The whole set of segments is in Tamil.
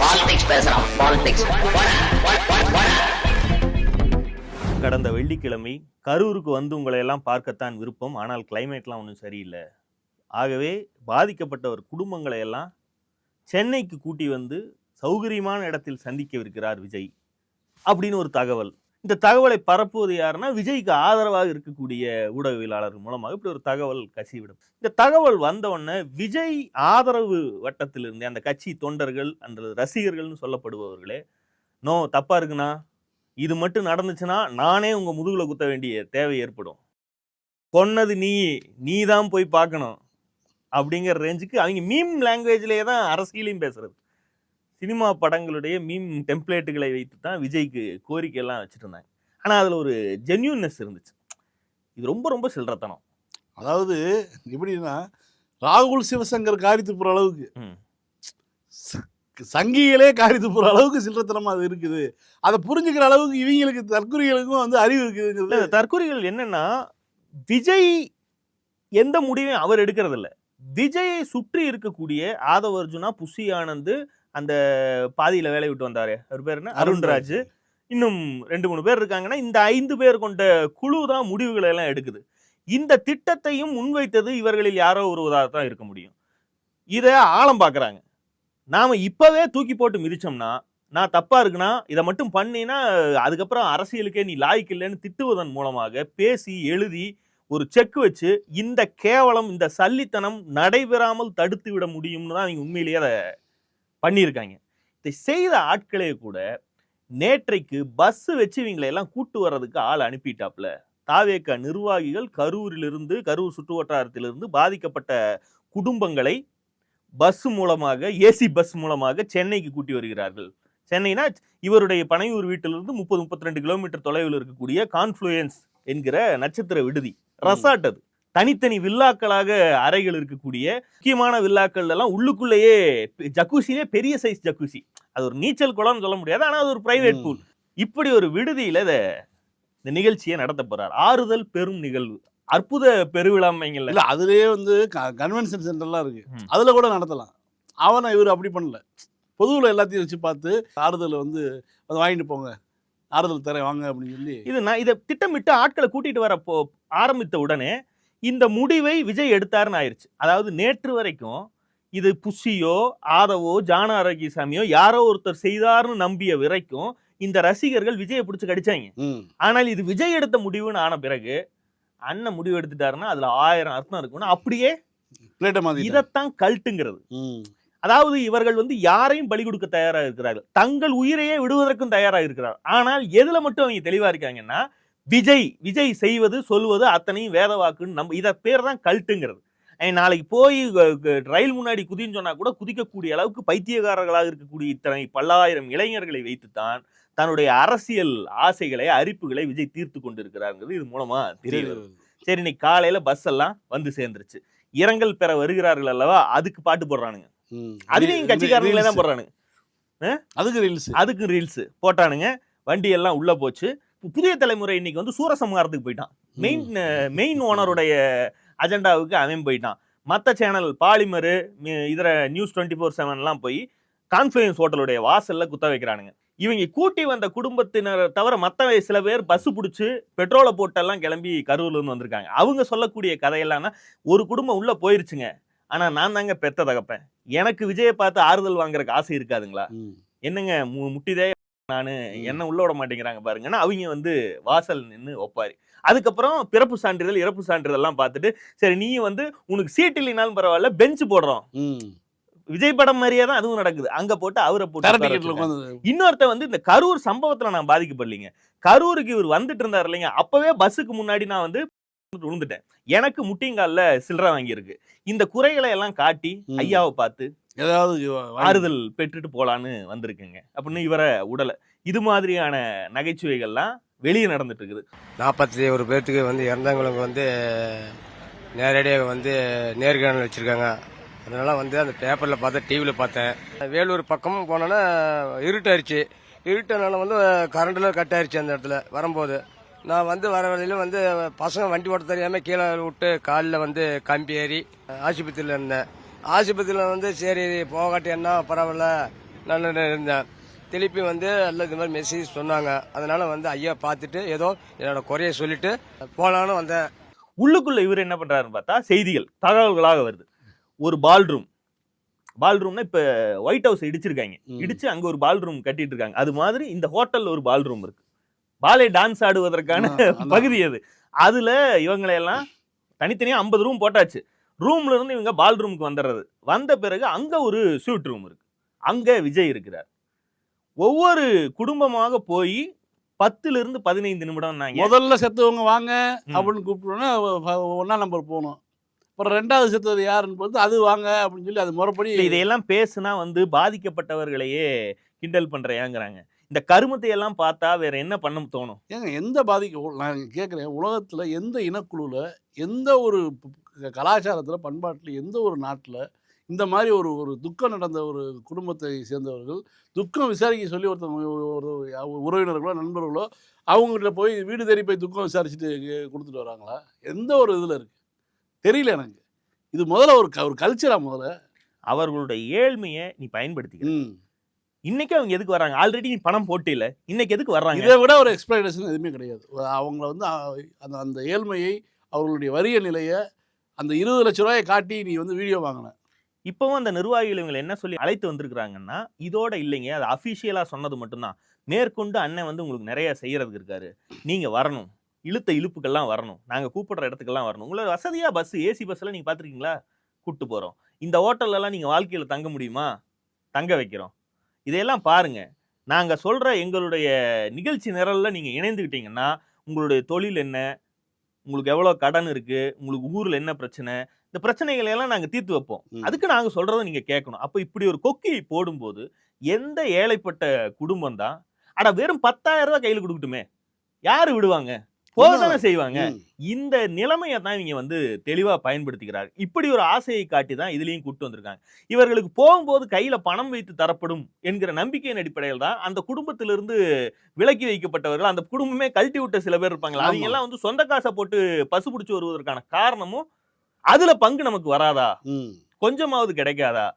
பாலிடிக்ஸ் பேசுறான் பாலிடிக்ஸ் கடந்த வெள்ளிக்கிழமை கரூருக்கு வந்து உங்களை எல்லாம் பார்க்கத்தான் விருப்பம். ஆனால் கிளைமேட்லாம் ஒன்றும் சரியில்லை. ஆகவே பாதிக்கப்பட்ட ஒரு குடும்பங்களை எல்லாம் சென்னைக்கு கூட்டி வந்து சௌகரியமான இடத்தில் சந்திக்கவிருக்கிறார் விஜய். அப்படின்னு ஒரு தகவல். இந்த தகவலை பரப்புவது யாருன்னா விஜய்க்கு ஆதரவாக இருக்கக்கூடிய ஊடகவியலாளர் மூலமாக இப்படி ஒரு தகவல் கசிவிடும். இந்த தகவல் வந்தவுடனே விஜய் ஆதரவு வட்டத்திலிருந்து அந்த கட்சி தொண்டர்கள் அந்த ரசிகர்கள்னு சொல்லப்படுபவர்களே நோ தப்பா இருக்குண்ணா. இது மட்டும் நடந்துச்சுன்னா நானே உங்க முதுகுல குத்த வேண்டிய தேவை ஏற்படும். கொன்னது நீ நீ தான் போய் பார்க்கணும். அப்படிங்கிற ரேஞ்சுக்கு அவங்க மீம் லாங்குவேஜ்லேயே தான் அரசியலையும் பேசுறது. சினிமா படங்களுடைய மீம் டெம்ப்ளேட்டுகளை வைத்து தான் விஜய்க்கு கோரிக்கையெல்லாம் வச்சுட்டு இருந்தாங்க ஆனால் அதில் ஒரு ஜென்யூன்னஸ் இருந்துச்சு. இது ரொம்ப ரொம்ப சில்லறத்தனம். அதாவது எப்படின்னா ராகுல் சிவசங்கர் காரித்து போகிற அளவுக்கு. சங்கிகளே காரித்து போகிற அளவுக்கு சில்லறத்தனமா அது இருக்குது. அதை புரிஞ்சுக்கிற அளவுக்கு இவங்களுக்கு தற்குறிகளுக்கும் வந்து அறிவு இருக்குதுங்கிறது தற்கொலைகள் என்னன்னா விஜய் எந்த முடிவையும் அவர் எடுக்கிறது இல்ல விஜயை சுற்றி இருக்கக்கூடிய ஆதவ அர்ஜுனா புஷி ஆனந்த் அந்த பாதியில வேலையை விட்டு வந்தாரு. அவர் பேர் என்ன? அருண்ராஜ். இன்னும் ரெண்டு மூணு பேர் இருக்காங்கன்னா இந்த ஐந்து பேர் கொண்ட குழு தான் முடிவுகளை எல்லாம் எடுக்குது. இந்த திட்டத்தையும் முன்வைத்தது இவர்களில் யாரோ ஒருவராக தான் இருக்க முடியும். இதை ஆழம் பார்க்கறாங்க நாம இப்பவே தூக்கி போட்டு மிதிச்சோம்னா நான் தப்பா இருக்குன்னா இதை மட்டும் பண்ணினா அதுக்கப்புறம் அரசியலுக்கே நீ லாய்க்கு இல்லைன்னு திட்டுவதன் மூலமாக பேசி எழுதி ஒரு செக் வச்சு இந்த கேவலம் இந்த சல்லித்தனம் நடைபெறாமல் தடுத்து விட முடியும்னு தான் அவங்க உண்மையிலேயே அதை பண்ணியிருக்காங்க. இதை செய்த ஆட்களே கூட நேற்றைக்கு பஸ் வச்சு இவங்களை எல்லாம் கூட்டு வர்றதுக்கு ஆள் அனுப்பிட்டாப்ல. தாவேக்க நிர்வாகிகள் கரூரிலிருந்து கரூர் சுற்று வட்டாரத்திலிருந்து பாதிக்கப்பட்ட குடும்பங்களை பஸ் மூலமாக ஏசி பஸ் மூலமாக சென்னைக்கு கூட்டி வருகிறார்கள். சென்னைனா இவருடைய பனையூர் வீட்டிலிருந்து முப்பது முப்பத்தி ரெண்டு கிலோமீட்டர் தொலைவில் இருக்கக்கூடிய கான்ஃப்ளூயன்ஸ் என்கிற நட்சத்திர விடுதி ரெசார்ட் அது. தனித்தனி வில்லாக்களாக அறைகள் இருக்கக்கூடிய முக்கியமான வில்லாக்கள் எல்லாம் உள்ளுக்குள்ளேயே ஜக்கூசிலே பெரிய சைஸ் ஜக்கூசி. அது ஒரு நீச்சல் குளம்னு சொல்ல முடியாது ஆனா அது ஒரு பிரைவேட் பூல் இப்படி ஒரு விடுதியில இத இந்த நிகழ்ச்சியை நடத்த போறார். ஆறுதல் பெரும் நிகழ்வு. அற்புத பெருவிழாமைங்கள்ல. இல்ல அதுலயே வந்து கன்வென்ஷன் சென்டர்லாம் இருக்கு. அதுல கூட நடத்தலாம். அவனை இவர் அப்படி பண்ணல. பொதுவில் எல்லாத்தையும் வச்சு பார்த்து ஆறுதல் வந்து அதை வாங்கிட்டு போங்க. ஆறுதல் தரேன் வாங்க அப்படின்னு சொல்லி இது நான் இதை திட்டமிட்டு ஆட்களை கூட்டிட்டு வர போ ஆரம்பித்த உடனே இந்த முடிவை விஜய் எடுத்தாருன்னு ஆயிருச்சு. அதாவது நேற்று வரைக்கும் இது புஷியோ ஆதவோ ஜான ஆரோக்கியசாமியோ யாரோ ஒருத்தர் செய்தார்னு நம்பிய வரைக்கும் இந்த ரசிகர்கள் விஜயை பிடிச்சு கடிச்சாங்க. ஆனால் இது விஜய் எடுத்த முடிவுன்னு ஆன பிறகு அண்ணன் முடிவு எடுத்துட்டாருன்னா அதுல ஆயிரம் அர்த்தம் இருக்கும்னு அப்படியே இதைத்தான் கல்ட்டுங்கிறது அதாவது இவர்கள் வந்து யாரையும் பலி கொடுக்க தயாராக இருக்கிறார்கள். தங்கள் உயிரையே விடுவதற்கும் தயாராக இருக்கிறார். ஆனால் எதுல மட்டும் அவங்க தெளிவா இருக்காங்கன்னா விஜய் விஜய் செய்வது சொல்வது அத்தனையும் வேத வாக்குன்னு நம்ம இத பேர் தான் கல்ட்டுங்கிறது. நாளைக்கு போய் ரயில் முன்னாடி குதின்னு சொன்னா கூட குதிக்கக்கூடிய அளவுக்கு பைத்தியக்காரர்களாக இருக்கக்கூடிய இத்தனை பல்லாயிரம் இளைஞர்களை வைத்துத்தான் தன்னுடைய அரசியல் ஆசைகளை அரிப்புகளை விஜய் தீர்த்து கொண்டிருக்கிறாருங்கிறது இது மூலமா தெரிய வருது. சரி இன்னைக்கு காலையில பஸ் எல்லாம் வந்து சேர்ந்துருச்சு. இரங்கல் பெற வருகிறார்கள் அல்லவா? அதுக்கு பாட்டு போடுறானுங்க. அதுலயும் கட்சிக்காரங்களே தான். போடுறானுங்க. அதுக்கு ரீல்ஸ் அதுக்கு ரீல்ஸ் போட்டானுங்க. வண்டி எல்லாம் உள்ள போச்சு. புதிய தலைமுறை இன்னைக்கு வந்து சூரசம்ஹாரத்துக்கு போயிட்டான். மெயின் மெயின் ஓனருடைய அஜெண்டாவுக்கு அவன் போயிட்டான். மற்ற சேனல் பாலிமரு இதர நியூஸ் டுவெண்ட்டி ஃபோர் செவன்லாம் போய் கான்ஃபரன்ஸ் ஹோட்டலுடைய வாசல்ல குத்த வைக்கிறானுங்க. இவங்க கூட்டி வந்த குடும்பத்தினர் தவிர மற்ற சில பேர் பஸ் பிடிச்சி பெட்ரோலை போட்டெல்லாம் கிளம்பி கரூர்ல இருந்து வந்திருக்காங்க. அவங்க சொல்லக்கூடிய கதையெல்லாம் ஒரு குடும்பம் உள்ள போயிருச்சுங்க. ஆனா நான் தாங்க பெத்த தகப்பேன். எனக்கு விஜயை பார்த்து ஆறுதல் வாங்குறதுக்கு ஆசை இருக்காதுங்களா. என்னங்க மு- முட்டிதே நானு என்ன உள்ள விட மாட்டேங்கிறாங்க பாருங்கன்னா அவங்க வந்து வாசல் நின்று ஒப்பாரி. அதுக்கப்புறம் பிறப்பு சான்றிதழ் இறப்பு சான்றிதழ்லாம் பார்த்துட்டு சரி நீ வந்து உனக்கு சீட் இல்லைனாலும் பரவாயில்ல பெஞ்ச் போடுறோம். விஜய் படம் மாதிரியே தான் அதுவும் நடக்குது. அங்க போட்டு அவரை போட்டு இன்னொருத்த வந்து இந்த கரூர் சம்பவத்துல நான் பாதிக்கப்படலைங்க. கரூருக்கு இவர் வந்துட்டு இருந்தார் இல்லைங்க. அப்பவே பஸ்ஸுக்கு முன்னாடி நான் வந்து விழுந்துட்டேன். எனக்கு முட்டிங்கால்ல சில்லறை வாங்கியிருக்கு. இந்த குறைகளை எல்லாம் காட்டி. ஐயாவை பார்த்து ஏதாவது ஆறுதல் பெற்றுட்டு போலான்னு வந்திருக்குங்க. அப்படின்னு இவரை உடல. இது மாதிரியான நகைச்சுவைகள்லாம் வெளியே நடந்துட்டு இருக்குது நாற்பத்தி ஒரு பேர்த்துக்கு வந்து இறந்தவங்களுக்கு வந்து நேரடியாக வந்து நேர்காணல் வச்சுருக்காங்க. அதனால வந்து அந்த பேப்பரில் பார்த்தேன் டிவியில் பார்த்தேன். வேலூர் பக்கம் போனோன்னா இருட்டாயிருச்சு. இருட்டனால வந்து கரண்டில் கட் ஆயிருச்சு அந்த இடத்துல வரும்போது. நான் வந்து வர வழியில வந்து பசங்க வண்டி ஓட்ட தெரியாமல் கீழே விட்டு காலில் வந்து கம்பி ஏறி ஆஸ்பத்திரியில் இருந்தேன். ஆஸ்பத்திரியில் வந்து சரி போகாட்டி என்ன பரவாயில்ல நான் இருந்தேன். திருப்பி வந்து எல்லாம் இந்த மாதிரி மெசேஜ் சொன்னாங்க. அதனால வந்து ஐயா பார்த்துட்டு ஏதோ என்னோட குறைய சொல்லிட்டு போலான்னு வந்தேன். உள்ளுக்குள்ள இவர் என்ன பண்றாருன்னு பார்த்தா செய்திகள் தகவல்களாக வருது. ஒரு பால் ரூம் பால் ரூம்னா இப்ப ஒயிட் ஹவுஸ் இடிச்சிருக்காங்க. இடிச்சு அங்க ஒரு பால் ரூம் கட்டிட்டு இருக்காங்க அது மாதிரி இந்த ஹோட்டல்ல ஒரு பால் ரூம் இருக்கு. பாலே டான்ஸ் ஆடுவதற்கான. பகுதி அது. அதுல இவங்களை எல்லாம் தனித்தனியா ஐம்பது ரூம் போட்டாச்சு. ரூம்ல இருந்து இவங்க பால் ரூமுக்கு வந்துடுறது வந்த பிறகு அங்க ஒரு ஸ்வீட் ரூம் இருக்கு. அங்க விஜய் இருக்கிறார். ஒவ்வொரு குடும்பமாக போய் பத்துல இருந்து பதினைந்து நிமிடம் முதல்ல செத்தவங்க வாங்க. அப்படின்னு கூப்பிட்டோன்னா ஒன்னா நம்பர் போகணும் அப்புறம் ரெண்டாவது செத்தது யாருன்னு பார்த்து அது வாங்க அப்படின்னு சொல்லி அது முறைப்படி இதையெல்லாம் பேசுனா வந்து பாதிக்கப்பட்டவர்களையே கிண்டல் பண்றையாங்கிறாங்க. இந்த கருமத்தை எல்லாம் பார்த்தா வேற என்ன பண்ண தோணும்? ஏங்க எந்த பாதிக்க நான் கேட்குறேன் உலகத்தில் எந்த இனக்குழுவில் எந்த ஒரு கலாச்சாரத்தில் பண்பாட்டில் எந்த ஒரு நாட்டில் இந்த மாதிரி ஒரு ஒரு துக்கம் நடந்த ஒரு குடும்பத்தை சேர்ந்தவர்கள் துக்கம் விசாரிக்க சொல்லி ஒருத்தவங்க ஒரு உறவினர்களோ நண்பர்களோ அவங்ககிட்ட போய் வீடு தேடி போய் துக்கம் விசாரிச்சுட்டு கொடுத்துட்டு வராங்களா? எந்த ஒரு இதில் இருக்குது தெரியல எனக்கு. இது முதல்ல ஒரு க- ஒரு கல்ச்சரா முதல்ல. அவர்களுடைய ஏழ்மையை நீ பயன்படுத்திக்க ம். இன்னைக்கு அவங்க எதுக்கு வர்றாங்க ஆல்ரெடி நீ பணம் போட்டில இன்னைக்கு எதுக்கு வர்றாங்க? இதை விட ஒரு எக்ஸ்பிளனேஷன் எதுவுமே கிடையாது. அவங்கள வந்து அந்த அந்த ஏழ்மையை அவர்களுடைய வறிய நிலையை அந்த இருபது லட்ச ரூபாயை காட்டி நீ வந்து வீடியோ வாங்கின. இப்போவும் அந்த நிர்வாகிகள் இவங்களை என்ன சொல்லி அழைத்து வந்திருக்கிறாங்கன்னா இதோட இல்லைங்க அது அஃபிஷியலாக சொன்னது மட்டும்தான். மேற்கொண்டு அண்ணன் வந்து உங்களுக்கு நிறைய செய்யறதுக்கு இருக்காரு. நீங்க வரணும். இழுத்த இழுப்புக்கெல்லாம் வரணும். நாங்கள் கூப்பிடுற இடத்துக்கெல்லாம் வரணும். உங்களோட வசதியாக பஸ் ஏசி பஸ்ஸில் நீங்கள் பார்த்துருக்கீங்களா? கூப்பிட்டு போகிறோம் இந்த ஹோட்டல்லலாம் நீங்கள் வாழ்க்கையில் தங்க முடியுமா? தங்க வைக்கிறோம். இதையெல்லாம் பாருங்கள் நாங்கள் சொல்கிற எங்களுடைய நிகழ்ச்சி நிரலில் நீங்கள் இணைந்துக்கிட்டீங்கன்னா உங்களுடைய தொழில் என்ன? உங்களுக்கு எவ்வளவு கடன் இருக்கு உங்களுக்கு ஊர்ல என்ன பிரச்சனை இந்த பிரச்சனைகளை எல்லாம் நாங்க தீர்த்து வைப்போம். அதுக்கு நாங்க சொல்றதை நீங்க கேட்கணும். அப்ப இப்படி ஒரு கொக்கி போடும்போது எந்த ஏழைப்பட்ட குடும்பம் தான் அட வெறும் பத்தாயிரம் ரூபாய் கையில கொடுக்கட்டுமே யாரு விடுவாங்க? போதானே செய்வாங்க. இந்த நிலைமையை தான் இவங்க வந்து தெளிவா பயன்படுத்திக்கிறாங்க இப்படி ஒரு ஆசையை காட்டி தான் இதுலயும் கூட்டு வந்திருக்காங்க இவர்களுக்கு போகும்போது கையில பணம் வைத்து தரப்படும் என்கிற நம்பிக்கையின் அடிப்படையில் தான் அந்த குடும்பத்திலிருந்து விலக்கி வைக்கப்பட்டவர்கள் அந்த குடும்பமே கழட்டி விட்ட சில பேர் இருப்பாங்களா. அவங்க எல்லாம் வந்து சொந்த காசை போட்டு பசு பிடிச்சு வருவதற்கான காரணமும் அதுல பங்கு நமக்கு வராதா. கொஞ்சமாவது கிடைக்காதா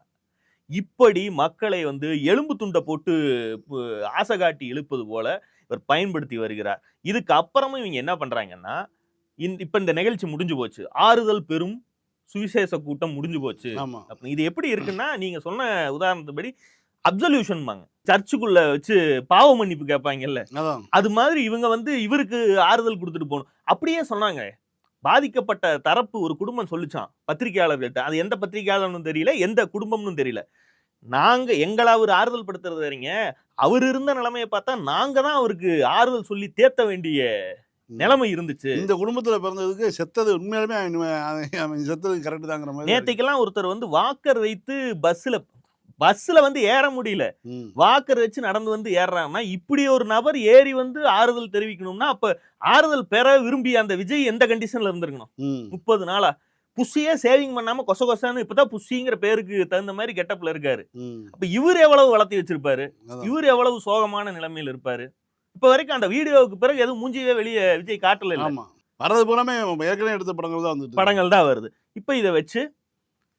இப்படி மக்களை வந்து எலும்பு துண்டை போட்டு ஆசை காட்டி இழுப்பது போல இவர் பயன்படுத்தி வருகிறார். இதுக்கு அப்புறமும் இவங்க என்ன பண்றாங்கன்னா இந்த இப்ப இந்த நிகழ்ச்சி முடிஞ்சு போச்சு. ஆறுதல் பெரும் சுவிசேஷ கூட்டம் முடிஞ்சு போச்சு. இது எப்படி இருக்குன்னா நீங்க சொன்ன உதாரணத்துப்படி அப்சல்யூஷன் சர்ச்சுக்குள்ள வச்சு பாவ மன்னிப்பு கேட்பாங்கல்ல. அது மாதிரி இவங்க வந்து இவருக்கு ஆறுதல் கொடுத்துட்டு போகணும். அப்படியே சொன்னாங்க. பாதிக்கப்பட்ட தரப்பு ஒரு குடும்பம் சொல்லிச்சான். பத்திரிகையாளர்கள்ட்ட அது எந்த பத்திரிகையாளர்னு தெரியல எந்த குடும்பம்னு தெரியல. நாங்க எங்களை அவர் ஆறுதல் படுத்துறது வரீங்க அவர் இருந்த நிலைமையை பார்த்தா நாங்க தான் அவருக்கு ஆறுதல் சொல்லி தேத்த வேண்டிய நிலைமை இருந்துச்சு. இந்த குடும்பத்துல பிறந்ததுக்கு செத்தது உண்மையாலுமே அவன் செத்தது கரெக்ட் தாங்கிற மாதிரி நேத்தைக்கெல்லாம் ஒருத்தர் வந்து வாக்கர் வைத்து பஸ்ல பஸ்ல வந்து ஏற முடியல. வாக்கர் வச்சு நடந்து வந்து ஏறுறாங்கன்னா இப்படி ஒரு நபர் ஏறி வந்து ஆறுதல் தெரிவிக்கணும்னா அப்ப ஆறுதல் பெற விரும்பி அந்த விஜய் எந்த கண்டிஷன்ல இருந்திருக்கணும். முப்பது நாளா? புஷியே சேவிங் பண்ணாம கொச கொசன்னு இப்பதான் புஷிங்கிற பேருக்கு தகுந்த மாதிரி கெட்டப்ல இருக்காரு. அப்ப இவர் எவ்வளவு வளர்த்தி வச்சிருப்பாரு. இவர் எவ்வளவு சோகமான நிலைமையில இருப்பாரு? இப்ப வரைக்கும் அந்த வீடியோவுக்கு பிறகு எதுவும் மூஞ்சியே வெளியே விஜய் காட்டல வர்றது பூராமே ஏற்கனவே எடுத்த படங்கள் தான் வந்துட்டு படங்கள் தான் வருது. இப்ப இதை வச்சு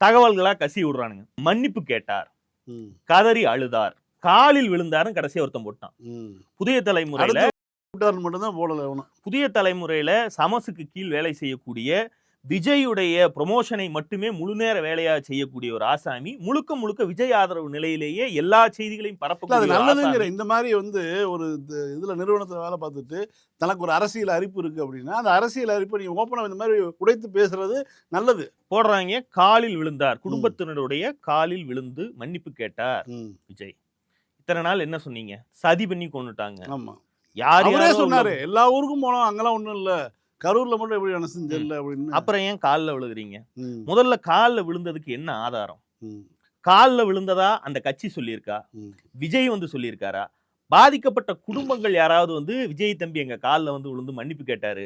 தகவல்களா கசி விடுறானுங்க. மன்னிப்பு கேட்டார். கதறி அழுதார். காலில் விழுந்தாருன்னு கடைசியா ஒருத்தன் போட்டான். புதிய தலைமுறையில மட்டும்தான் போடல புதிய தலைமுறையில சமசுக்கு கீழ் வேலை செய்யக்கூடிய விஜயுடைய ப்ரொமோஷனை மட்டுமே முழு நேர வேலையா செய்யக்கூடிய ஒரு ஆசாமி முழுக்க முழுக்க விஜய் ஆதரவு நிலையிலேயே எல்லா செய்திகளையும் அது ஒரு நல்லதுங்கிற. இந்த மாதிரி வந்து ஒரு இது- இதுல நிறுவனத்துல வேலை பார்த்துட்டு தனக்கு ஒரு அரசியல் அறிப்பு இருக்கு அப்படின்னா அந்த அரசியல் அறிப்பை நீங்க ஓப்பனா இந்த மாதிரி உடைத்து பேசுறது நல்லது. போடுறாங்க காலில் விழுந்தார். குடும்பத்தினருடைய காலில் விழுந்து மன்னிப்பு கேட்டார். விஜய். இத்தனை நாள் என்ன சொன்னீங்க? சதி பண்ணி கொண்டுட்டாங்க. ஆமா. யார் சொன்னாரு எல்லா ஊருக்கும் போனோம் அங்கெல்லாம் ஒண்ணும் இல்ல. கரூர்ல மட்டும் எப்படி அனுசரிச்சு தெரியல அப்படின்னு அப்புறம் ஏன் காலில் விழுகிறீங்க. முதல்ல காலில் விழுந்ததுக்கு என்ன ஆதாரம். காலில் விழுந்ததா அந்த கட்சி சொல்லியிருக்கா. விஜய் வந்து சொல்லியிருக்காரா பாதிக்கப்பட்ட குடும்பங்கள் யாராவது வந்து விஜய் தம்பி எங்க காலில் வந்து விழுந்து மன்னிப்பு கேட்டாரு.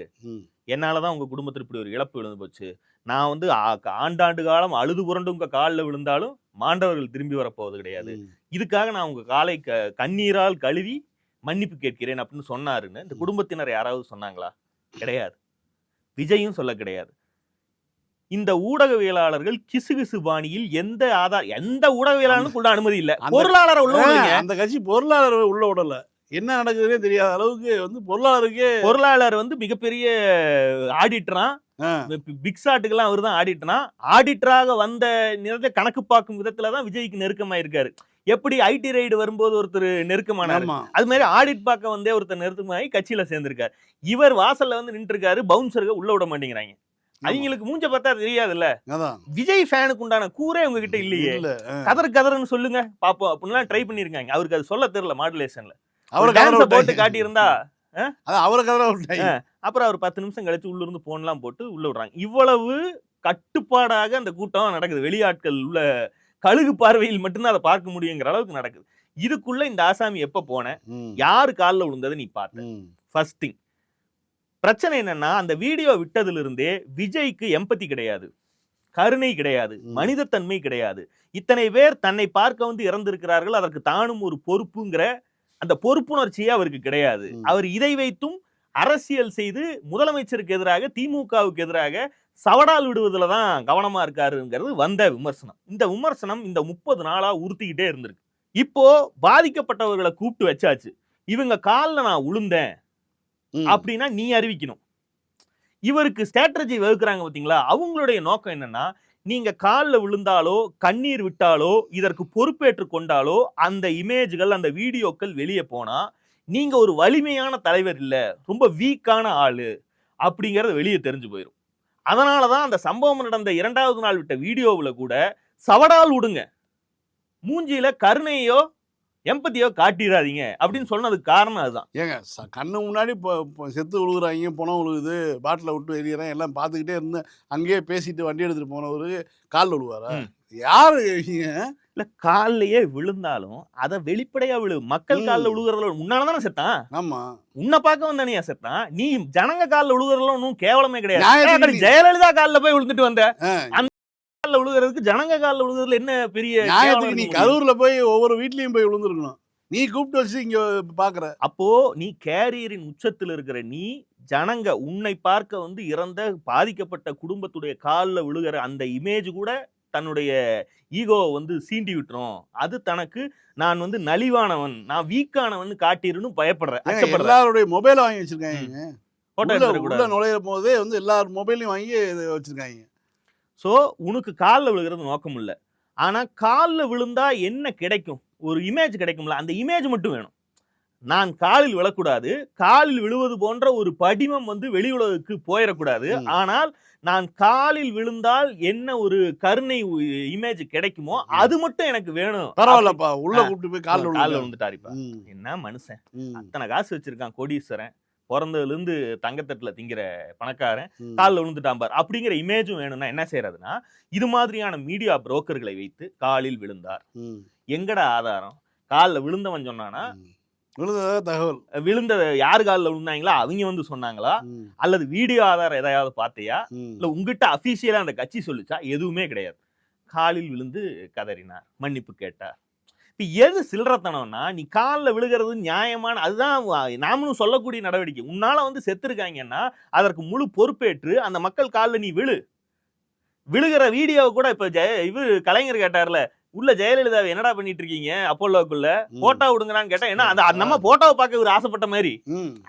என்னாலதான் உங்க குடும்பத்தில் இப்படி ஒரு இழப்பு விழுந்து போச்சு நான் வந்து ஆண்டாண்டு காலம் அழுது புரண்டு உங்க காலில் விழுந்தாலும் மாண்டவர்கள் திரும்பி வரப்போவது கிடையாது. இதுக்காக நான் உங்க காலை க கண்ணீரால் கழுவி மன்னிப்பு கேட்கிறேன் அப்படின்னு சொன்னாருன்னு இந்த. குடும்பத்தினர் யாராவது சொன்னாங்களா கிடையாது விஜயும் சொல்ல கிடையாது. இந்த ஊடகவியலாளர்கள் கிசுகிசு பாணியில் எந்த ஆதார் எந்த ஊடகவியலாளனுக்கும் உள்ள அனுமதி இல்ல. பொருளாளரை உள்ள. அந்த கட்சி பொருளாதார உள்ள விடல. என்ன நடக்குதுன்னே தெரியாத அளவுக்கு வந்து பொருளாதாரக்கே பொருளாளர் வந்து மிகப்பெரிய ஆடிட்டரா பிக் ஷாட்டுக்கெல்லாம் அவர் தான் ஆடிட்டரா ஆடிட்டராக வந்த நிறத்தை கணக்கு பார்க்கும் விதத்துல தான் விஜய்க்கு நெருக்கமா இருக்காரு எப்படி ஐடி ரைடு வரும்போது ஒருத்தர் நெருக்கமானாரு. அது மாதிரி ஆடிட் பார்க்க வந்தே ஒருத்தர் நெருக்கமாகி கட்சியில சேர்ந்திருக்காரு. இவர் வாசல்ல வந்து நின்று இருக்காரு பவுன்சருக்கு உள்ள விட மாட்டேங்கிறாங்க. அவங்களுக்கு மூஞ்ச பார்த்தா தெரியாதுல்ல. விஜய் ஃபேனுக்கு உண்டான கூரே உங்ககிட்ட இல்லையே. கதறு கதறுன்னு சொல்லுங்க பாப்போம் அப்படின்லாம் ட்ரை பண்ணிருக்காங்க அவருக்கு அது சொல்ல தெரியல மாடுலேஷன்ல அவரை டான்ஸ கதற போட்டு விட்டாங்க. காட்டி இருந்தா அதான் அவரை கதற அப்புறம் அவர் பத்து நிமிஷம் கழிச்சு உள்ள இருந்து போன்லாம் போட்டு உள்ள விடுறாங்க. இவ்வளவு கட்டுப்பாடாக அந்த கூட்டம் நடக்குது. வெளியாட்கள் உள்ள கழுகு பார்வையில் மட்டும்தான் அதை பார்க்க முடியுங்கிற அளவுக்கு நடக்குது. இதுக்குள்ள இந்த ஆசாமி எப்ப போன? யாரு கால்ல விழுந்ததை நீ பார்த்த. ஃபர்ஸ்ட் திங் பிரச்சனை என்னன்னா அந்த வீடியோ விட்டதுல இருந்தே விஜய்க்கு எம்பத்தி கிடையாது. கருணை கிடையாது. மனிதத்தன்மை கிடையாது. இத்தனை பேர் தன்னை பார்க்க வந்து இறந்திருக்கிறார்கள். அதற்கு தானும் ஒரு பொறுப்புங்கிற அந்த பொறுப்புணர்ச்சியே அவருக்கு கிடையாது. அவர் இதை வைத்தும் அரசியல் செய்து முதலமைச்சருக்கு எதிராக திமுகவுக்கு எதிராக சவடால் விடுவதுல தான் கவனமா இருக்காருங்கிறது வந்த விமர்சனம். இந்த விமர்சனம் இந்த முப்பது நாளா உறுத்திக்கிட்டே இருந்திருக்கு. இப்போ பாதிக்கப்பட்டவர்களை கூப்பிட்டு வச்சாச்சு. இவங்க காலில் நான் உளுந்தேன். அப்படின்னா நீ அறிவிக்கணும். இவருக்கு ஸ்ட்ராட்டஜி வகுக்கிறாங்க பாத்தீங்களா? அவங்களுடைய நோக்கம் என்னன்னா நீங்க காலில் விழுந்தாலோ கண்ணீர் விட்டாலோ இதற்கு பொறுப்பேற்று கொண்டாலோ அந்த இமேஜ்கள் அந்த வீடியோக்கள் வெளியே போனா நீங்க ஒரு வலிமையான தலைவர் இல்லை ரொம்ப வீக்கான ஆளு அப்படிங்கறது வெளியே தெரிஞ்சு போயிடும் அதனாலதான் அந்த சம்பவம் நடந்த இரண்டாவது நாள் விட்ட வீடியோவில் கூட சவடால் விடுங்க மூஞ்சியில கருணையோ எம்பத்தியோ காட்டிடாதீங்க அப்படின்னு சொன்னதுக்கு காரணம் அதுதான். ஏங்க கண்ணு முன்னாடி இப்போ செத்து விழுகுறாங்க பணம் விழுகுது பாட்டில் விட்டு எறிகிறேன் எல்லாம் பார்த்துக்கிட்டே இருந்தேன் அங்கேயே பேசிட்டு வண்டி எடுத்துட்டு போனவரு காலில் விழுவாரா. யாரு? இல்ல கால்லயே விழுந்தாலும் அத வெளிப்படையா விழு. மக்கள். கால்ல விழுகுறதுல முன்னால தானே செத்தான்? ஆமா. உன்னை பார்க்க வந்தானியா செத்தான். நீ ஜனங்க கால்ல விழுகுறதுல ஒன்றும் கேவலமே கிடையாது. ஜெயலலிதா கால்ல போய் விழுந்துட்டு வந்த? கால்ல விழுகுறதுக்கு ஜனங்க கால்ல விழுகுறதுல என்ன பெரிய நியாயத்துக்கு நீ? கரூர்ல போய் ஒவ்வொரு வீட்லயும் போய் விழுந்துருக்கணும் நீ கூப்பிட்டு வச்சு இங்க பாக்குற. அப்போ நீ கேரியரின் உச்சத்தில் இருக்கிற நீ ஜனங்க உன்னை பார்க்க வந்து இறந்த பாதிக்கப்பட்ட குடும்பத்துடைய கால்ல விழுகிற அந்த இமேஜ் கூட தன்னுடைய ஈகோவை வந்து சீண்டி விட்டுரும். அது தனக்கு நான் வந்து நலிவானவன் நான் வீக்கானவன் காட்டிருன்னு பயப்படுறேன் எல்லாருடைய மொபைலை வாங்கி வச்சிருக்காங்க. போட்டோ நுழையிற போதே வந்து எல்லார் மொபைலையும் வாங்கி வச்சிருக்காங்க. ஸோ உனக்கு காலில் விழுகிறது நோக்கம் இல்லை ஆனால் காலில் விழுந்தா என்ன கிடைக்கும்? ஒரு இமேஜ் கிடைக்கும்ல அந்த இமேஜ் மட்டும் வேணும். நான் காலில் விழக்கூடாது. காலில் விழுவது போன்ற ஒரு படிமம் வந்து வெளி உலகுக்கு போயிடக்கூடாது. ஆனால் நான் காலில் விழுந்தால் என்ன ஒரு கருணை இமேஜ் கிடைக்குமோ. அது மட்டும் எனக்கு வேணும். பரவாயில்லப்பா. உள்ள. கூப்பிட்டு போய் காலில் காலில் விழுந்து விழுந்துட்டாரிப்பா என்ன மனுஷன்? அத்தனை காசு வச்சிருக்கான் கோடீஸ்வரன். பிறந்ததுல இருந்து தங்கத்தட்டுல திங்கிற பணக்காரன். காலில் விழுந்துட்டான் பார். அப்படிங்கிற இமேஜும் வேணும்னா என்ன செய்யறதுன்னா இது மாதிரியான மீடியா புரோக்கர்களை வைத்து காலில் விழுந்தார். எங்கடா ஆதாரம்? காலில் விழுந்தவன் சொன்னானா. விழுந்ததாக தகவல். விழுந்த யார் காலில் விழுந்தாங்களா? அவங்க வந்து சொன்னாங்களா? அல்லது வீடியோ ஆதாரம் எதையாவது பார்த்தியா. இல்ல உங்ககிட்ட அபிஷியலா அந்த கட்சி சொல்லுச்சா? எதுவுமே கிடையாது. காலில் விழுந்து கதறினார். மன்னிப்பு கேட்டார். இப்ப எது சில்லறத்தனம்னா நீ காலில் விழுகிறது நியாயமான அதுதான் நாமளும் சொல்லக்கூடிய நடவடிக்கை. உன்னால வந்து செத்துருக்காங்கன்னா அதற்கு முழு பொறுப்பேற்று அந்த மக்கள் காலில் நீ விழு. விழுகிற வீடியோவை கூட இப்ப ஜெய இவர் கலைஞர் கேட்டார்ல உள்ள ஜெயலலிதாவை என்னடா பண்ணிட்டு இருக்கீங்க அப்போலோக்குள்ள. போட்டோ விடுங்கறான்னு கேட்டா என்ன அந்த நம்ம போட்டோவை பார்க்க இவர் ஆசைப்பட்ட மாதிரி.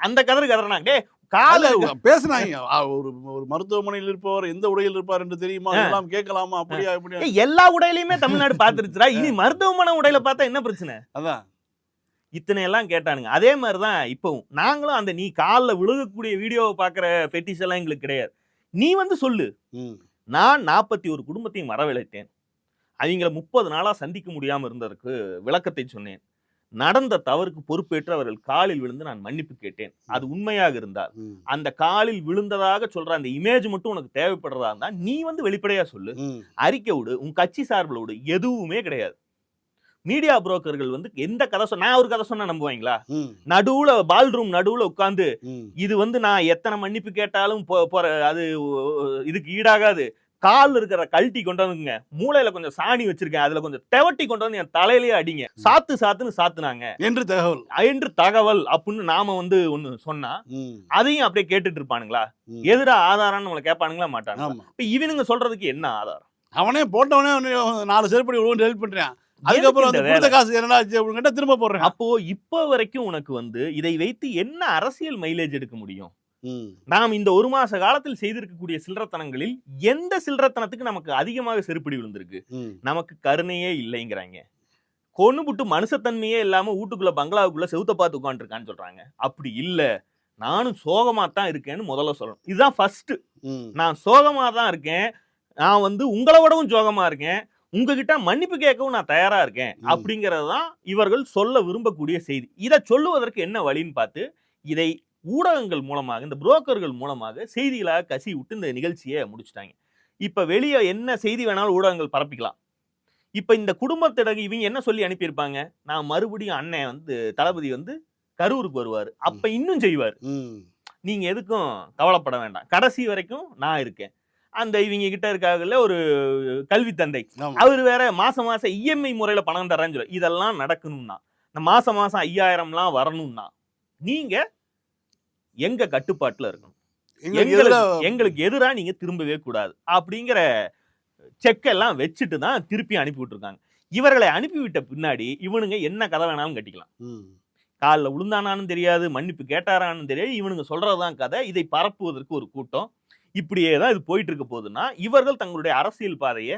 அந்த கதறு கதறாங்க டே கால பேசுனாங்க. ஒரு ஒரு மருத்துவமனையில் இருப்பவர் எந்த உடையில் இருப்பார் என்று தெரியுமா? அதெல்லாம் கேட்கலாமா? அப்படியா இப்படியா? ஏய், எல்லா உடையிலையுமே தமிழ்நாடு பாத்துருச்சுடா இனி மருத்துவமனை உடையில பார்த்தா என்ன பிரச்சனை? அதான். இத்தனை எல்லாம் கேட்டானுங்க. அதே மாதிரிதான் இப்பவும். நாங்களும் அந்த நீ காலில் விழுகக்கூடிய வீடியோவை பார்க்குற பெட்டிஸ் எல்லாம் எங்களுக்கு கிடையாது. நீ வந்து சொல்லு. நான் நாற்பத்தி ஒரு குடும்பத்தையும் வரவழைத்தேன். அவங்கள முப்பது நாளா சந்திக்க முடியாம இருந்ததற்கு விளக்கத்தை சொன்னேன். நடந்த தவறுக்கு பொறுப்பேற்று அவர்கள் காலில் விழுந்து நான் மன்னிப்பு கேட்டேன். அது உண்மையாக இருந்தால் அந்த காலில் விழுந்ததாக சொல்ற அந்த இமேஜ் மட்டும் உனக்கு தேவைப்படுறதா இருந்தா நீ வந்து வெளிப்படையா சொல்லு. அறிக்கை விடு உன் கட்சி சார்பில் விடு எதுவுமே கிடையாது. மீடியா புரோக்கர்கள் வந்து எந்த கதை சொன்ன நான் ஒரு கதை சொன்னா நம்புவாங்களா? நடுவுல பால் ரூம் நடுவுல உட்காந்து. இது வந்து நான் எத்தனை மன்னிப்பு கேட்டாலும் அது இதுக்கு ஈடாகாது. கால் இருக்கிற கழட்டி கொண்டு வந்துங்க மூளையில கொஞ்சம் சாணி வச்சிருக்கேன். அதுல கொஞ்சம் தெவட்டி கொண்டு வந்து என் தலையிலேயே அடிங்க. சாத்து சாத்துன்னு சாத்துனாங்க. என்று தகவல். என்று தகவல் அப்படின்னு நாம வந்து ஒண்ணு சொன்னா அதையும் அப்படியே கேட்டுட்டு இருப்பானுங்களா. எதிரா ஆதாரம்னு நம்மள கேட்பானுங்களா மாட்டாங்க இப்ப இவனுங்க சொல்றதுக்கு என்ன ஆதாரம்? அவனே போட்டவனே நாலு செருப்படி விழுந்து ஹெல்ப் பண்றான். அதுக்கப்புறம் அந்த? காசு என்னடா திரும்ப போடுறேன். அப்போ இப்ப வரைக்கும் உனக்கு வந்து இதை வைத்து என்ன அரசியல் மைலேஜ் எடுக்க முடியும்? நாம் இந்த ஒரு மாச காலத்தில் செய்திருக்கக்கூடிய சில்லறத்தனங்களில் எந்த சில்லறத்தனத்துக்கு நமக்கு அதிகமாக செருப்படி விழுந்திருக்கு? நமக்கு கருணையே இல்லைங்கிறாங்க. கொண்டு புட்டு மனுஷத்தன்மையே இல்லாம வீட்டுக்குள்ள பங்களாவுக்குள்ள செவுத்த பார்த்து உட்காந்துருக்கான்னு சொல்றாங்க. அப்படி இல்ல. நானும் சோகமா தான் இருக்கேன்னு முதல்ல சொல்லணும். இதுதான் ஃபர்ஸ்ட். நான் சோகமா தான் இருக்கேன். நான் வந்து உங்களை விடவும் சோகமா இருக்கேன். உங்ககிட்ட மன்னிப்பு கேட்கவும் நான் தயாரா இருக்கேன். அப்படிங்கறது தான் இவர்கள் சொல்ல விரும்பக்கூடிய செய்தி. இதை சொல்லுவதற்கு என்ன வழின்னு பார்த்து இதை ஊடகங்கள் மூலமாக இந்த புரோக்கர்கள் மூலமாக செய்திகளாக கசி விட்டு இந்த நிகழ்ச்சியை முடிச்சுட்டாங்க. இப்ப வெளியே என்ன செய்தி வேணாலும் ஊடகங்கள் பரப்பிக்கலாம். இப்ப இந்த குடும்பத்திடம் இவங்க என்ன சொல்லி அனுப்பியிருப்பாங்க? நான் மறுபடியும் அண்ணன் வந்து தளபதி வந்து கரூருக்கு வருவார். அப்ப இன்னும் செய்வார். ம். நீங்க எதுக்கும் கவலைப்பட வேண்டாம். கடைசி வரைக்கும் நான் இருக்கேன். அந்த இவங்க கிட்ட இருக்காங்கல்ல ஒரு கல்வி தந்தை. அவர் வேற மாசம் மாசம் இஎம்ஐ முறையில பணம் தரேன்னு சொல்லி இதெல்லாம் நடக்கணும்னா இந்த மாசம் மாசம் ஐயாயிரம்லாம் வரணும்னா நீங்க எங்க கட்டுப்பாட்டுல இருக்கணும்? எங்களுக்கு எங்களுக்கு எங்களுக்கு எதிரா நீங்க திரும்பவே கூடாது. அப்படிங்கிற செக்கெல்லாம் வச்சுட்டு தான் திருப்பி அனுப்பி விட்டுருக்காங்க இவர்களை அனுப்பிவிட்ட பின்னாடி இவனுங்க என்ன கதை வேணாலும் கட்டிக்கலாம். காலில் விழுந்தானான்னு தெரியாது மன்னிப்பு கேட்டாரான்னு தெரியாது இவனுங்க சொல்றதுதான் கதை இதை பரப்புவதற்கு ஒரு கூட்டம். இப்படியே தான் இது போயிட்டு இருக்க போகுதுன்னா இவர்கள் தங்களுடைய அரசியல் பாதையை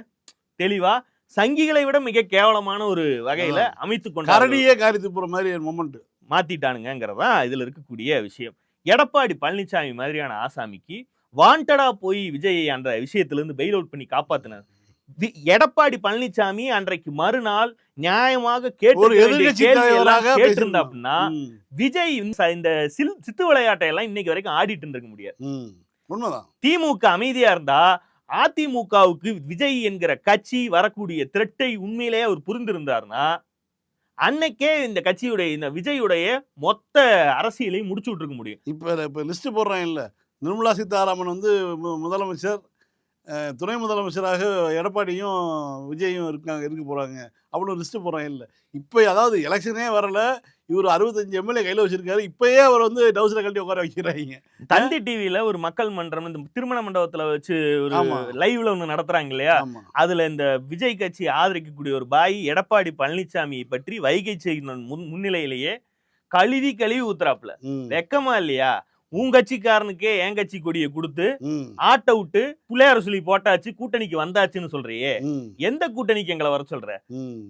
தெளிவா சங்கிகளை விட மிக கேவலமான ஒரு வகையில அமைத்து கொண்டு கரடியே காரி துப்புற மாதிரி மொமெண்ட் மாத்திட்டானுங்கிறதா இதுல இருக்கக்கூடிய விஷயம். எடப்பாடி பழனிசாமி மாதிரியான ஆசாமிக்கு வாண்டடா போய் விஜய் அந்த விஷயத்துல இருந்து பெயில் அவுட் பண்ணி காப்பாத்தினார். எடப்பாடி பழனிசாமி அன்றைக்கு மறுநாள் நியாயமாக கேட்டிருந்தா. அப்படின்னா விஜய் இந்த- சித்து விளையாட்டை எல்லாம் இன்னைக்கு வரைக்கும் ஆடிட்டு இருக்க முடியாது. திமுக அமைதியா இருந்தா அதிமுகவுக்கு விஜய் என்கிற கட்சி வரக்கூடிய திரட்டை உண்மையிலேயே அவர் புரிந்திருந்தாருன்னா அன்னைக்கே இந்த கட்சியுடைய இந்த விஜயுடைய மொத்த அரசியலையும் முடிச்சு விட்டுருக்க முடியும். இப்போ இப்போ லிஸ்ட் போடுறான் இல்லை நிர்மலா சீதாராமன் வந்து மு- முதலமைச்சர் துணை முதலமைச்சராக எடப்பாடியும் விஜயும் இருக்காங்க இருக்க போகிறாங்க அப்படின்னு லிஸ்ட்டு போடுறான் இல்லை. இப்போ அதாவது எலெக்ஷனே வரல. இவர் அறுபத்தஞ்சு எம்எல்ஏ கையில் வச்சிருக்காரு. இப்போயே அவர் வந்து டவுசரை கழட்டி உட்கார வைக்கிறாங்க. தந்தி டிவில ஒரு மக்கள் மன்றம் இந்த திருமண மண்டபத்துல வச்சு ஒரு. லைவ்ல ஒண்ணு நடத்துறாங்க இல்லையா? அதுல இந்த விஜய் கட்சி ஆதரிக்கக்கூடிய ஒரு பாய் எடப்பாடி பழனிசாமியை பற்றி வைகை செய்தியின் முன் முன்னிலையிலேயே கழுவி கழுவி ஊத்துறாப்புல. வெக்கமா இல்லையா? உன் கட்சிக்காரனுக்கே என் கட்சி கொடியை கொடுத்து ஆட்டை விட்டு பிள்ளையார சொல்லி போட்டாச்சு கூட்டணிக்கு வந்தாச்சுன்னு சொல்றியே. எந்த கூட்டணிக்கு எங்களை வர சொல்ற?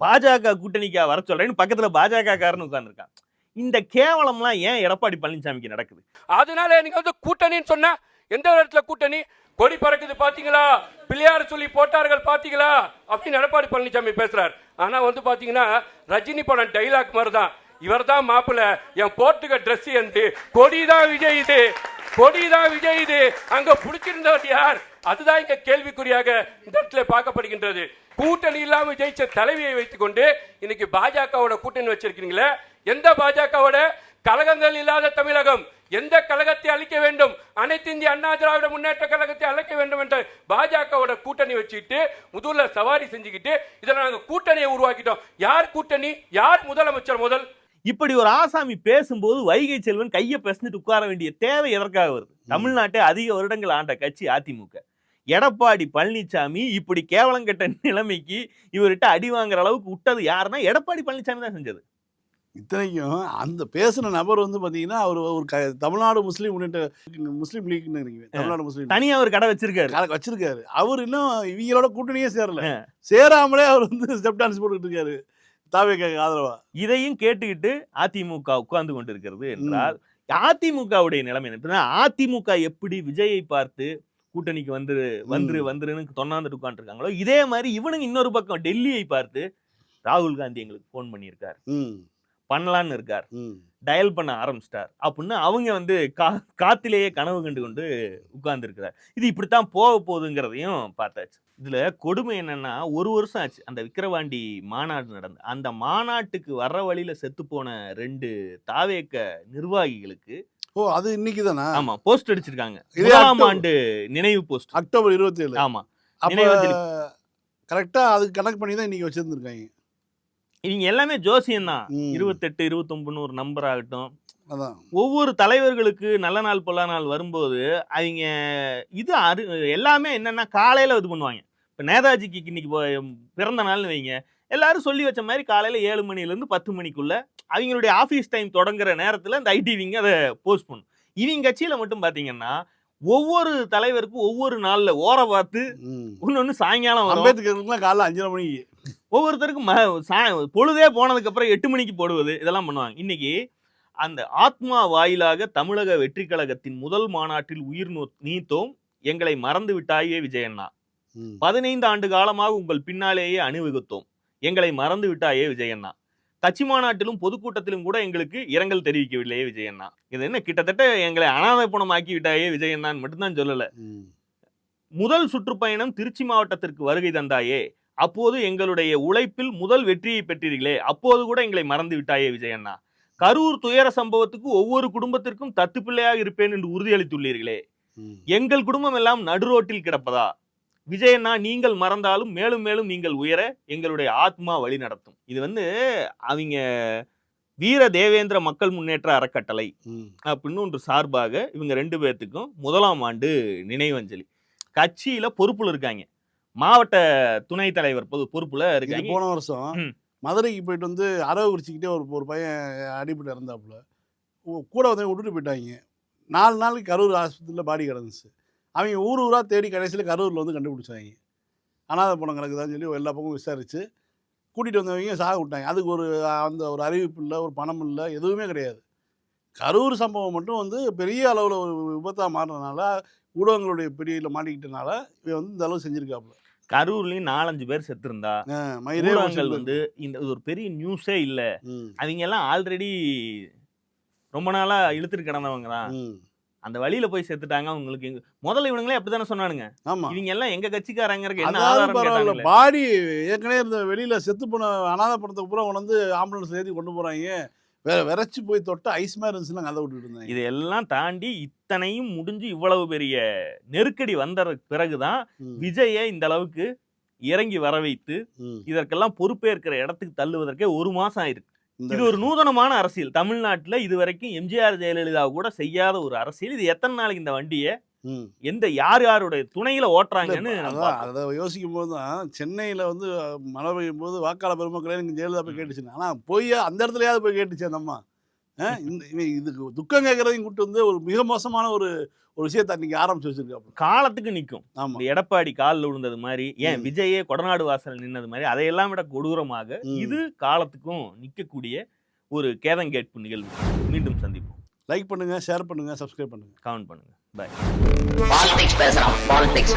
பாஜக கூட்டணிக்கா வர சொல்றேன்னு பக்கத்துல பாஜக காரன் உட்கார்ந்துருக்கான். இந்த கேவலம்லாம் ஏன் எடப்பாடி பழனிசாமிக்கு நடக்குது? அதனால நீங்க வந்து கூட்டணின்னு சொன்னா எந்த இடத்துல கூட்டணி? கொடி பறக்குது பாத்தீங்களா? பிள்ளையார் சொல்லி போட்டார்கள் பாத்தீங்களா? அப்படின்னு எடப்பாடி பழனிசாமி பேசுறார். ஆனா வந்து பாத்தீங்கன்னா ரஜினி படம் டைலாக் மாதிரி தான் இவர் தான் மாப்பிள்ள. என் போட்டுக்க ட்ரெஸ் என்று கொடிதான் விஜய் இது. கொடிதான் விஜய் இது. அங்க பிடிச்சிருந்தவர் யார்? அதுதான் இங்க கேள்விக்குறியாக இந்த இடத்துல பார்க்கப்படுகின்றது. கூட்டணி இல்லாம ஜெயிச்ச தலைவியை வைத்துக்கொண்டு இன்னைக்கு பாஜகவோட கூட்டணி வச்சிருக்கீங்களே எந்த பாஜகவோட? கழகங்கள் இல்லாத தமிழகம். எந்த கழகத்தை அழிக்க வேண்டும்? அனைத்து இந்திய அண்ணா திராவிட முன்னேற்ற கழகத்தை அழைக்க வேண்டும் என்ற பாஜகவோட கூட்டணி வச்சுக்கிட்டு முதல்ல சவாரி செஞ்சுக்கிட்டு இதில் நாங்கள் கூட்டணியை உருவாக்கிட்டோம். யார் கூட்டணி? யார் முதலமைச்சர் முதல்? இப்படி ஒரு ஆசாமி பேசும்போது வைகை செல்வன் கையை பேசிட்டு உட்கார வேண்டிய தேவை எதற்காக வருது? தமிழ்நாட்டை அதிக வருடங்கள் ஆண்ட கட்சி அதிமுக. எடப்பாடி பழனிசாமி இப்படி கேவலங்கெட்ட நிலைமைக்கு இவர்கிட்ட அடி வாங்குற அளவுக்கு விட்டது யாருன்னா எடப்பாடி பழனிசாமி தான் செஞ்சது. இத்தனைக்கும் அந்த பேசின நபர் வந்து பார்த்தீங்கன்னா அவர் ஒரு க தமிழ்நாடு முஸ்லீம் முன்னேற்ற முஸ்லீம் லீக்னு தமிழ்நாடு முஸ்லீம் தனியா ஒரு கடை வச்சிருக்காரு. கால- வச்சிருக்காரு. அவர் இன்னும் இவங்களோட கூட்டணியே சேரல. சேராமலே அவர் வந்து ஸ்டெப் டான்ஸ் போட்டுக்கிட்டு இருக்காரு. ஆதரவா? இதையும் கேட்டுக்கிட்டு அதிமுக உட்கார்ந்து கொண்டிருக்கிறது என்றால் அதிமுகவுடைய நிலைமை என்ன? அதிமுக எப்படி விஜயை பார்த்து கூட்டணிக்கு வந்துரு வந்துரு. வந்துருன்னு தொண்ணாந்துட்டு உட்காந்துருக்காங்களோ இதே மாதிரி இவனுங்க இன்னொரு பக்கம் டெல்லியை பார்த்து ராகுல் காந்தி எங்களுக்கு ஃபோன் பண்ணியிருக்கார். பண்ணலான்னு இருக்கார். டயல் பண்ண ஆரம்பிச்சிட்டார். அப்படின்னு அவங்க வந்து கா காத்திலேயே கனவு கண்டு கொண்டு உட்கார்ந்து இருக்கிறார் இது இப்படித்தான் போக போகுதுங்கிறதையும் பார்த்தாச்சு. இதுல கொடுமை என்னன்னா ஒரு வருஷம் ஆச்சு. அந்த விக்கிரவாண்டி மாநாடு நடந்து அந்த மாநாட்டுக்கு வர்ற வழியில செத்து போன ரெண்டு தாவேக்க நிர்வாகிகளுக்கு ஓ அது இன்னைக்கு தானா? ஆமா போஸ்ட் அடிச்சிருக்காங்க. அக்டோபர். ஆண்டு நினைவு போஸ்ட். அக்டோபர் இருபத்தி ஏழு ஆமா. அப்போ கரெக்டாக அதுக்கு கணக்கு பண்ணி தான் இன்னைக்கு வச்சிருந்துருக்காங்க. இவங்க எல்லாமே ஜோசியம் தான். இருபத்தெட்டு இருபத்தொன்பதுன்னு ஒரு நம்பர் ஆகட்டும். ஒவ்வொரு தலைவர்களுக்கு நல்ல நாள் பொல்லா நாள் வரும்போது அவங்க இது அரு எல்லாமே என்னன்னா காலையில இது பண்ணுவாங்க. இப்போ நேதாஜிக்கு இன்னைக்கு பிறந்த நாள்னு வைங்க. எல்லாரும் சொல்லி வச்ச மாதிரி காலையில ஏழு மணிலேருந்து பத்து மணிக்குள்ள அவங்களுடைய ஆஃபீஸ் டைம் தொடங்குற நேரத்தில் இந்த ஐடிவிங்க அதை போஸ்ட் பண்ணும். இவங்க கட்சியில மட்டும் பார்த்தீங்கன்னா ஒவ்வொரு தலைவருக்கும் ஒவ்வொரு நாள்ல ஓர பார்த்து ம். இன்னொன்னு சாயங்காலம் அம்பேத்கருக்குலாம் காலைல அஞ்சரை மணிக்கு. ஒவ்வொருத்தருக்கும் பொழுதே போனதுக்கு அப்புறம் எட்டு மணிக்கு போடுவது இதெல்லாம் பண்ணுவாங்க. இன்னைக்கு அந்த ஆத்மா வாயிலாக தமிழக வெற்றி கழகத்தின் முதல் மாநாட்டில் உயிர் நீத்தோம் எங்களை மறந்து விட்டாயே விஜயண்ணா. பதினைந்து ஆண்டு காலமாக உங்கள் பின்னாலேயே அணிவகுத்தோம் எங்களை மறந்து விட்டாயே விஜயண்ணா. கட்சி மாநாட்டிலும் பொதுக்கூட்டத்திலும் கூட எங்களுக்கு இரங்கல் தெரிவிக்கவில்லையே விஜயண்ணா. இது என்ன கிட்டத்தட்ட எங்களை அனாதை பணமாக்கி விட்டாயே விஜயண்ணான்னு மட்டும்தான் சொல்லல. முதல் சுற்றுப்பயணம் திருச்சி மாவட்டத்திற்கு வருகை தந்தாயே அப்போது எங்களுடைய உழைப்பில் முதல் வெற்றியை பெற்றீர்களே அப்போது கூட எங்களை மறந்து விட்டாயே விஜயண்ணா. கரூர் துயர சம்பவத்துக்கு ஒவ்வொரு குடும்பத்திற்கும் தத்து பிள்ளையாக இருப்பேன் என்று உறுதியளித்துள்ளீர்களே. எங்கள் குடும்பம் எல்லாம் நடுரோட்டில் கிடப்பதா? விஜயண்ணா நீங்கள் மறந்தாலும் மேலும் மேலும் நீங்கள் உயர எங்களுடைய ஆத்மா வழி நடத்தும். இது வந்து அவங்க வீர தேவேந்திர மக்கள் முன்னேற்ற அறக்கட்டளை. அப்படின்னு ஒன்று சார்பாக இவங்க ரெண்டு பேர்த்துக்கும் முதலாம் ஆண்டு நினைவஞ்சலி. கட்சியில பொறுப்புல இருக்காங்க. மாவட்ட துணைத் தலைவர் பொது பொறுப்புல இது இருக்காங்க போன வருஷம். மதுரைக்கு போயிட்டு வந்து அரவு குறிச்சிக்கிட்டே ஒரு ஒரு பையன் அடிபட்டு இறந்தாப்புல. கூட வந்து விட்டுட்டு போயிட்டாங்க. நாலு நாளைக்கு கரூர் ஆஸ்பத்திரியில் பாடி கிடந்துச்சு. அவங்க ஊர் ஊராக தேடி கடைசியில் கரூரில் வந்து கண்டுபிடிச்சாங்க. அனாதை பணம் கிடக்குதான்னு சொல்லி எல்லா பக்கமும் விசாரிச்சு கூட்டிகிட்டு வந்தவங்க சாக விட்டாங்க. அதுக்கு ஒரு அந்த ஒரு அறிவிப்பு இல்லை ஒரு பணம் இல்லை எதுவுமே கிடையாது. கரூர் சம்பவம் மட்டும் வந்து பெரிய அளவில் ஒரு விபத்தாக மாறினனால ஊடகங்களுடைய பிடியில் மாட்டிக்கிட்டனால இவன் வந்து இந்த அளவு செஞ்சிருக்காப்புல. கரூர்லயும் நாலஞ்சு பேர் செத்துருந்தா ஊடகங்கள் வந்து இந்த இது ஒரு பெரிய நியூஸே இல்ல. அவங்க எல்லாம் ஆல்ரெடி ரொம்ப நாளா இழுத்துட்டு கிடந்தவங்க தான் அந்த வழியில போய் செத்துட்டாங்க அவங்களுக்கு முதல்ல இவனுங்களே அப்படித்தானே சொன்னானுங்க. இவங்க எல்லாம் எங்க கட்சிக்காரங்கிறதுக்கு என்ன. பாடி ஏற்கனவே இந்த வெளியில செத்து போன அனாதை படத்தை பூரா கொண்டு வந்து ஆம்புலன்ஸ் ஏற்றி கொண்டு போறாங்க வேற விரைச்சு போய் தொட்டு ஐஸ் மாதிரி இருந்துச்சுன்னா கதை விட்டுட்டு இருந்தாங்க இதையெல்லாம் தாண்டி இத்தனையும் முடிஞ்சு இவ்வளவு பெரிய நெருக்கடி வந்த பிறகுதான் விஜயை இந்த அளவுக்கு இறங்கி வர வைத்து. இதற்கெல்லாம் பொறுப்பேற்கிற இடத்துக்கு தள்ளுவதற்கே ஒரு மாசம் ஆயிருக்கு இது ஒரு நூதனமான அரசியல் தமிழ்நாட்டுல இது வரைக்கும் எம்ஜிஆர் ஜெயலலிதா கூட செய்யாத ஒரு அரசியல் இது எத்தனை நாளைக்கு இந்த வண்டியை. எந்த யார் யாருடைய துணையில ஓட்டுறாங்கன்னு. அதை யோசிக்கும் போது தான் சென்னையில் வந்து மழை பெய்யும் போது வாக்காளர் பெருமக்களே எனக்கு ஜெயலலிதா போய் கேட்டுச்சு ஆனால் போய் அந்த இடத்துலயாவது போய் கேட்டுச்சு அந்த அம்மா. ஆ, இந்த இதுக்கு துக்கம் கேட்கறதையும் கூட்டு வந்து ஒரு மிக மோசமான ஒரு ஒரு விஷயத்தை அன்னைக்கு ஆரம்பிச்சு வச்சிருக்காப்புல. காலத்துக்கு நிக்கும். ஆமா. எடப்பாடி காலில் விழுந்தது மாதிரி ஏன். விஜயே கொடநாடு வாசல் நின்னது மாதிரி அதையெல்லாம் விட கொடூரமாக. இது காலத்துக்கும் நிக்கக்கூடிய ஒரு கேதங்கேட்பு நிகழ்வு. மீண்டும் சந்திப்போம். லைக் பண்ணுங்க ஷேர் பண்ணுங்க சப்ஸ்கிரைப் பண்ணுங்க. கமெண்ட் பண்ணுங்க. பாய் பாலிடிக்ஸ் பேசுறான் பாலிடிக்ஸ்